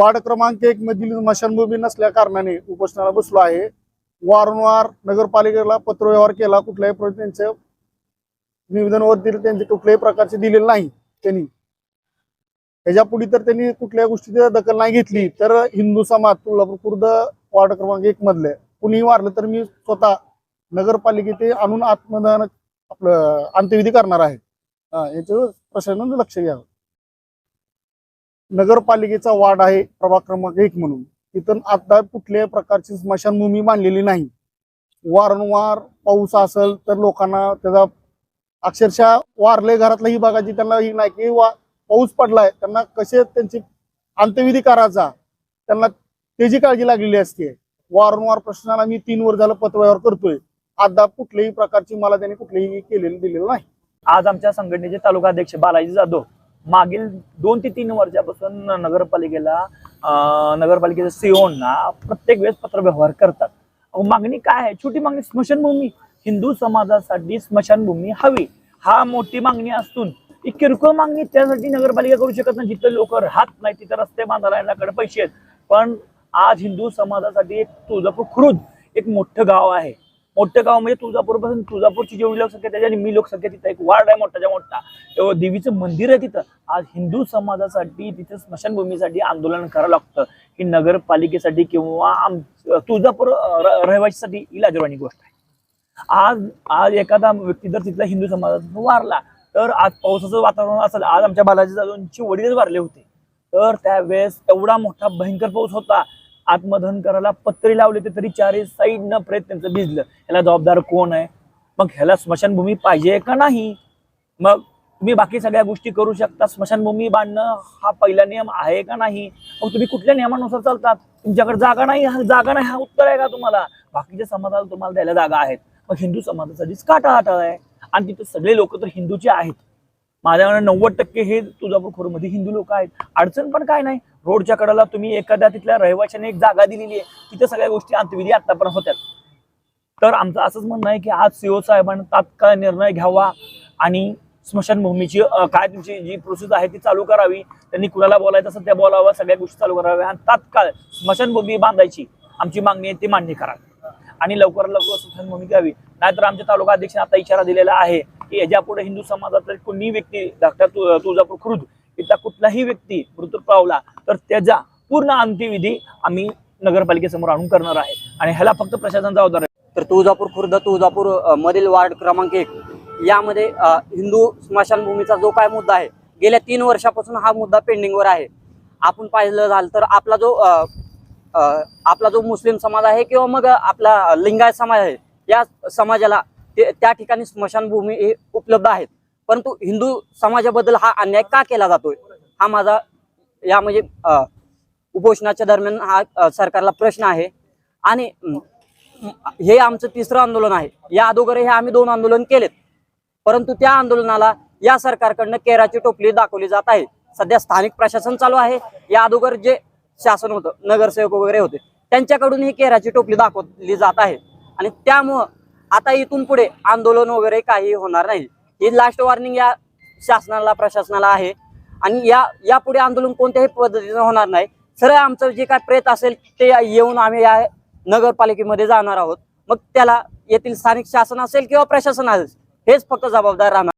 Ward क्रमांक एक मधील स्मशानभूमी नसल्या कारणाने उपोषणाला बसलो आहे. वारंवार नगरपालिकेला पत्रव्यवहार केला. कुठल्याही प्र- त्यांचं निवेदनवर दिलं त्यांचे कुठल्याही प्रकारचे दिलेले नाही. त्यांनी त्याच्या पुढे तर त्यांनी कुठल्याही गोष्टीची दखल नाही घेतली. तर हिंदू समाज तुळजापूर खुर्द वार्ड क्रमांक एक मधले. कुणीही वारलं तर मी स्वतः नगरपालिकेत आणून आत्मदान आपलं अंत्यविधी करणार आहे. याचं याच्यावर प्रशासनानं लक्ष घ्यावं. नगरपालिकेचा वार्ड आहे प्रभाग क्रमांक एक म्हणून. तिथं आता कुठल्याही प्रकारची स्मशानभूमी बांधलेली नाही. वारंवार पाऊस असेल तर लोकांना त्याचा अक्षरशः वारले घरातलाही भागाची त्यांना ही नाही की वा पाऊस पडलाय त्यांना कसे त्यांची अंत्यविधी करायचा त्यांना त्याची काळजी लागलेली असते. वारंवार प्रश्नाला मी तीन वर झालं पत्रव्यवहार करतोय. अद्याप कुठल्याही प्रकारची मला त्यांनी कुठलीही केलेली दिलेलं नाही. आज आमच्या संघटनेचे तालुका अध्यक्ष बालाजी जाधव मागील दोन ते तीन वर्षापासून नगरपालिकेला नगरपालिकेच्या सीओना प्रत्येक वेळेस पत्रव्यवहार करतात. मागणी काय आहे? छोटी मागणी स्मशानभूमी. हिंदू समाजासाठी स्मशानभूमी हवी. हा मोठी मागणी असून ही किरकोळ मागणी त्यासाठी नगरपालिका करू शकत नाही. जिथं लोक राहत नाही तिथं रस्ते बांधायला पैसे आहेत. पण आज हिंदू समाजासाठी एक तुळजापूर खुरुद एक मोठं गाव आहे. मोठं गाव म्हणजे तुळजापूरपासून तुळजापूरची जेवढी लोकसंख्या त्याच्या मी लोकसंख्या तिथं एक वार्ड आहे मोठाच्या मोठा. तेव्हा देवीचं मंदिर आहे तिथं. आज हिंदू समाजासाठी तिथं स्मशानभूमीसाठी आंदोलन करावं लागतं. ही नगरपालिकेसाठी किंवा आम तुळजापूर रहिवाशीसाठी ही रहिवासीसाठी इलाजवानी गोष्ट आहे. आज आज एखादा व्यक्ती जर तिथला हिंदू समाजाचा वारला तर आज पावसाचं वातावरण असेल आज आमच्या बालाजी जाधवची वडीलच वारले होते. तर त्यावेळेस एवढा मोठा भयंकर पाऊस होता. आत्मदहन करायला पत्री लावले ते तरी चारही साईडनं प्रेत त्यांचं भिजलं. याला जबाबदार कोण आहे? मग ह्याला स्मशानभूमी पाहिजे का नाही? मग तुम्ही बाकी सगळ्या गोष्टी करू शकता. स्मशानभूमी बांधणं हा पहिला नियम आहे का नाही? मग तुम्ही कुठल्या नियमानुसार चालतात? तुमच्याकडे जागा नाही हा जागा नाही हा उत्तर आहे का तुम्हाला? बाकीच्या समाजाला तुम्हाला द्यायला जागा आहेत. मग हिंदू समाजासाठीच का टाळाटाळ आहे. आणि तिथे सगळे लोक तर हिंदूचे आहेत. माझ्या नव्वद टक्के हे तुळजापूर खोरमध्ये हिंदू लोक आहेत. अडचण पण काय नाही. रोडच्या कडेला तुम्ही एखाद्या तिथल्या रहिवाशाने एक जागा दिलेली आहे तिथे सगळ्या गोष्टी अंतविधी आतापर्यंत होत्यात. तर आमचं असंच म्हणणं आहे की आज सीओ साहेबांनी तात्काळ निर्णय घ्यावा आणि स्मशानभूमीची काय तुमची जी प्रोसेस आहे ती चालू करावी त्यांनी कुणाला बोलायचं असेल त्या बोलावं सगळ्या गोष्टी चालू कराव्या आणि तात्काळ स्मशानभूमी बांधायची आमची मागणी आहे ती मान्य करावी आणि लवकरात लवकर स्मशानभूमी घ्यावी. नाहीतर आमच्या तालुका अध्यक्षांनी आता इशारा दिलेला आहे की याच्यापुढे हिंदू समाजातील कोणी व्यक्ती धाकट्या तुळजापूर खुर्द इथला कुठलाही व्यक्ती मृत्यू पावला तर त्याचा पूर्ण अंत्यविधी आम्ही नगरपालिकेसमोर आणून करणार आहे. आणि ह्याला फक्त प्रशासन जबाबदार आहे. तर तुळजापूर खुर्द तुळजापूर मधील वार्ड क्रमांक एक. यामध्ये हिंदू स्मशानभूमीचा जो काय मुद्दा आहे गेल्या तीन वर्षापासून हा मुद्दा पेंडिंगवर आहे. आपण पाहिलं झालं तर आपला जो आपला जो मुस्लिम समाज आहे किंवा मग आपला लिंगायत समाज आहे या समाजाला ते- त्या ठिकाणी स्मशानभूमी हे उपलब्ध आहेत. परंतु हिंदू समाजाबद्दल हा अन्याय का केला जातोय? हा माझा या म्हणजे उपोषणाच्या दरम्यान हा सरकारला प्रश्न आहे. आणि हे आमचं तिसरं आंदोलन आहे. या अगोदर हे आम्ही दोन आंदोलन केलेत. परंतु त्या आंदोलनाला या सरकारकडनं केराची टोपली दाखवली जात आहे. सध्या स्थानिक प्रशासन चालू आहे. या अगोदर जे शासन होतं नगरसेवक वगैरे होते त्यांच्याकडून ही केराची टोपली दाखवली जात आहे. आणि त्यामुळं आता इथून पुढे आंदोलन वगैरे काही होणार नाही. ही लास्ट वॉर्निंग या शासनाला प्रशासनाला आहे. आणि या यापुढे आंदोलन कोणत्याही पद्धतीचं होणार नाही. सरळ आमचं जे काय प्रेत असेल ते येऊन आम्ही या नगरपालिकेमध्ये जाणार आहोत. मग त्याला येथील स्थानिक शासन असेल किंवा प्रशासन असेल हेच फक्त जबाबदार राहणार.